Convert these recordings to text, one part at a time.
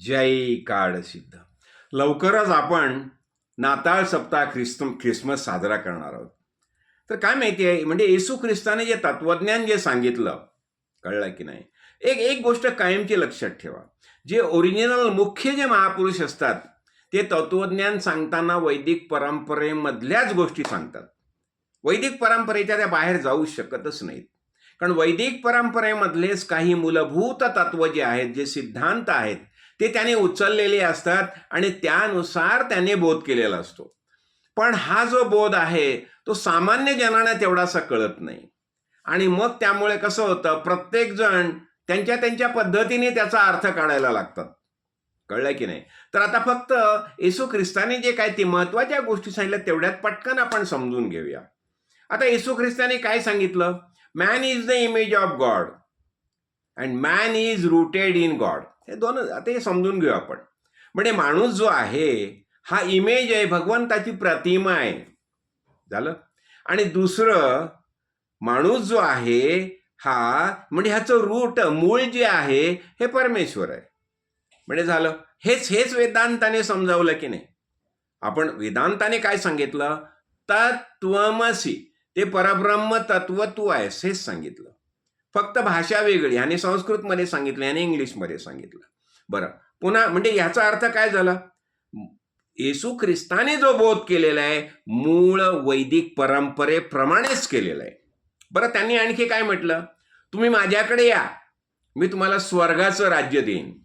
जय काळ सिद्ध. लवकरच आपण नाताळ सप्ताह ख्रिस्त ख्रिसमस साजरा करणार आहोत. तर काय माहिती आहे म्हणजे येसू ख्रिस्ताने जे तत्वज्ञान जे सांगितलं कळलं की नाही? एक एक गोष्ट कायमची लक्षात ठेवा. जे ओरिजिनल मुख्य जे महापुरुष असतात ते तत्वज्ञान सांगताना वैदिक परंपरेमधल्याच गोष्टी सांगतात. वैदिक परंपरेच्या त्या बाहेर जाऊ शकतच नाहीत. कारण वैदिक परंपरेमधलेच काही मूलभूत तत्व जे आहेत जे सिद्धांत आहेत ते त्याने उचललेले असतात आणि त्यानुसार त्याने बोध केलेला असतो. पण हा जो बोध आहे तो सामान्य जनांना तेवढासा कळत नाही. आणि मग त्यामुळे कसं होतं प्रत्येक जण त्यांच्या त्यांच्या पद्धतीने त्याचा अर्थ काढायला लागतात. कळलं की नाही? तर आता फक्त येसू ख्रिस्ताने जे काय ते महत्त्वाच्या गोष्टी सांगितल्या तेवढ्यात पटकन आपण समजून घेऊया. आता येसू ख्रिस्ताने काय सांगितलं? Man is the image of God and man is rooted in God हे दोन आता हे समजून घेऊ आपण. म्हणजे माणूस जो आहे हा इमेज आहे भगवंताची प्रतिमा आहे. झालं? आणि दुसरं माणूस जो आहे हा म्हणजे ह्याचं रूट मूळ जे आहे हे परमेश्वर आहे. म्हणजे झालं? हेच हेच वेदांताने समजावलं की नाही. आपण वेदांताने काय सांगितलं? तत्वमसी ते परब्रह्म तत्व तू आहेस हेच सांगितलं. फक्त भाषा वेगळी. आणि संस्कृतमध्ये सांगितलं आणि इंग्लिशमध्ये सांगितलं. बरं. पुन्हा म्हणजे याचा अर्थ काय झाला? येशू ख्रिस्ताने जो बोध केलेला आहे मूळ वैदिक परंपरेप्रमाणेच केलेला आहे. बरं त्यांनी आणखी काय म्हटलं? तुम्ही माझ्याकडे या. मी तुम्हाला स्वर्गाचं राज्य देईन.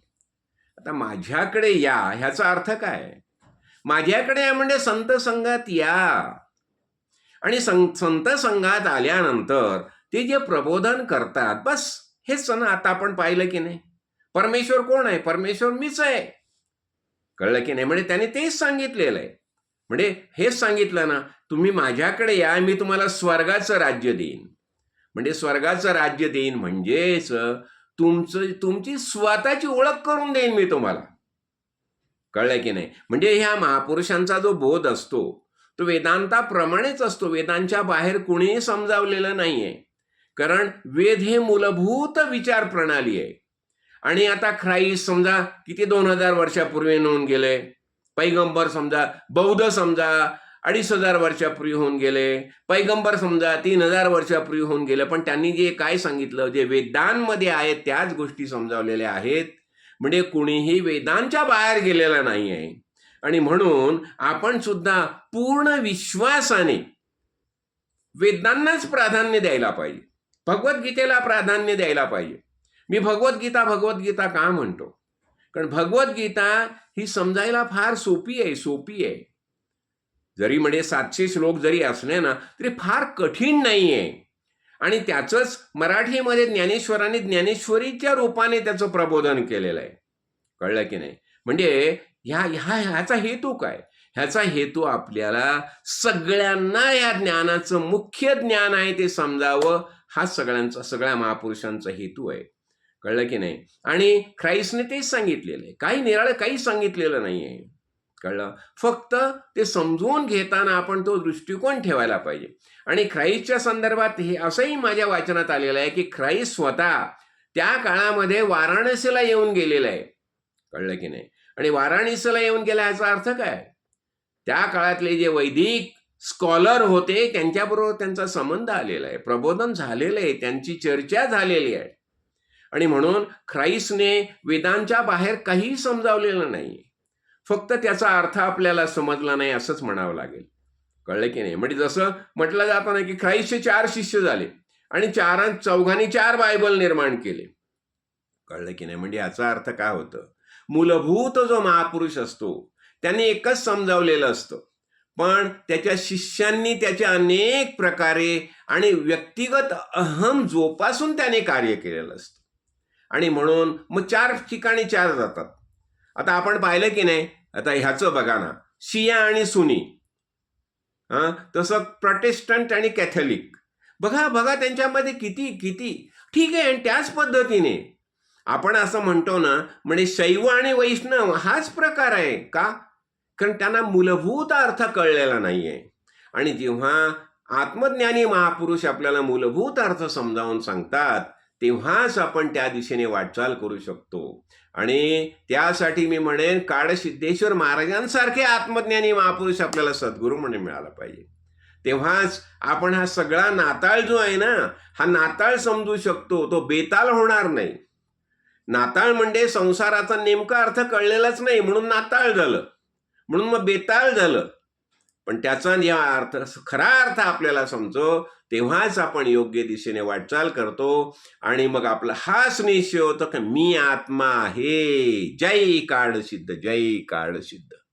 आता माझ्याकडे या. ह्याचा अर्थ काय? माझ्याकडे या म्हणजे संत संघात या. आणि सं संत संघात आल्यानंतर ते जे प्रबोधन करतात बस हेच ना आता आपण पाहिलं की नाही. परमेश्वर कोण आहे? परमेश्वर मीच आहे. कळलं की नाही? म्हणजे त्याने तेच सांगितलेलं आहे. म्हणजे हेच सांगितलं ना तुम्ही माझ्याकडे या मी तुम्हाला स्वर्गाचं राज्य देईन. म्हणजे स्वर्गाचं राज्य देईन म्हणजेच तुमचं तुमची स्वतःची ओळख करून देईन मी तुम्हाला. कळलं की नाही? म्हणजे ह्या महापुरुषांचा जो बोध असतो तो वेदांताप्रमाणेच असतो. वेदांच्या बाहेर कुणीही समजावलेलं नाहीये. कारण वेद हे मूलभूत विचार प्रणाली आहे. आणि आता ख्राईस समजा किती दोन हजार वर्षापूर्वी होऊन गेले. पैगंबर समजा बौद्ध समजा अडीच हजार वर्षापूर्वी होऊन गेले. पैगंबर समजा तीन हजार वर्षापूर्वी होऊन गेले. पण त्यांनी जे काय सांगितलं जे वेदांमध्ये आहेत त्याच गोष्टी समजावलेल्या आहेत. म्हणजे कुणीही वेदांच्या बाहेर गेलेला नाही आहे आणि म्हणून आपण सुद्धा पूर्ण विश्वासाने वेदांनाच प्राधान्य द्यायला पाहिजे. भगवद्गीतेला प्राधान्य द्यायला पाहिजे. मी भगवद्गीता भगवद्गीता का म्हणतो? कारण भगवद्गीता ही समजायला फार सोपी आहे सोपी आहे. जरी म्हणजे सातशे श्लोक जरी असले ना तरी फार कठीण नाही आहे. आणि त्याचंच मराठीमध्ये ज्ञानेश्वरांनी ज्ञानेश्वरीच्या रूपाने त्याचं प्रबोधन केलेलं आहे. कळलं की नाही? म्हणजे ह्या ह्या ह्याचा हेतू काय? ह्याचा हेतू आपल्याला सगळ्यांना या ज्ञानाचं मुख्य ज्ञान आहे ते समजावं हा सगळ्यांचा सगळ्या महापुरुषांचा हेतू आहे. कळलं की नाही? आणि ख्राईसने तेच सांगितलेलं आहे. काही निराळं काही सांगितलेलं नाही आहे कळलं? फक्त ते समजून घेताना आपण तो दृष्टिकोन ठेवायला पाहिजे. आणि ख्राईसच्या संदर्भात हे असंही माझ्या वाचनात आलेलं आहे की ख्राईस स्वतः त्या काळामध्ये वाराणसीला येऊन गेलेला आहे. कळलं की नाही? आणि वाराणसीला येऊन गेला याचा अर्थ काय? त्या काळातले जे वैदिक स्कॉलर होते त्यांच्याबरोबर त्यांचा संबंध आलेला आहे प्रबोधन झालेलं आहे त्यांची चर्चा झालेली आहे. आणि म्हणून ख्राईसने वेदांच्या बाहेर काहीही समजावलेलं नाही फक्त त्याचा अर्थ आपल्याला समजला नाही असंच म्हणावं लागेल. कळलं की नाही? म्हणजे जसं म्हटलं जातं ना की ख्राईसचे चार शिष्य झाले आणि चार चौघांनी चार बायबल निर्माण केले. कळलं की नाही? म्हणजे याचा अर्थ काय होतं? मूलभूत जो महापुरुष असतो त्यांनी एकच समजावलेलं असतं. पण त्याच्या शिष्यांनी त्याच्या अनेक प्रकारे आणि व्यक्तिगत अहम जोपासून त्याने कार्य केलेलं असतं. आणि म्हणून मग चार ठिकाणी चार जातात. आता आपण पाहिलं की नाही आता ह्याचं बघा ना शिया आणि सुनी. हां तसं प्रोटेस्टंट आणि कॅथलिक बघा बघा त्यांच्यामध्ये किती किती. ठीक आहे आणि त्याच पद्धतीने आपण असं म्हणतो ना म्हणजे शैव आणि वैष्णव हाच प्रकार आहे का? कारण त्यांना मूलभूत अर्थ कळलेला नाही आहे आणि जेव्हा आत्मज्ञानी महापुरुष आपल्याला मूलभूत अर्थ समजावून सांगतात तेव्हाच आपण त्या दिशेने वाटचाल करू शकतो. आणि त्यासाठी मी म्हणेन काळसिद्धेश्वर महाराजांसारखे आत्मज्ञानी महापुरुष आपल्याला सद्गुरू म्हणून मिळाला पाहिजे. तेव्हाच आपण हा सगळा नाताळ जो आहे ना हा नाताळ समजू शकतो. तो बेताल होणार नाही. नाताळ म्हणजे संसाराचा नेमका अर्थ कळलेलाच नाही म्हणून नाताळ झालं. म्हणून मग बेताल झालं. पण त्याचा जेव्हा अर्थ खरा अर्थ आपल्याला समजो तेव्हाच आपण योग्य दिशेने वाटचाल करतो आणि मग आपला हाच निश्चय होतो की मी आत्मा आहे. जय काळ सिद्ध जय काळ सिद्ध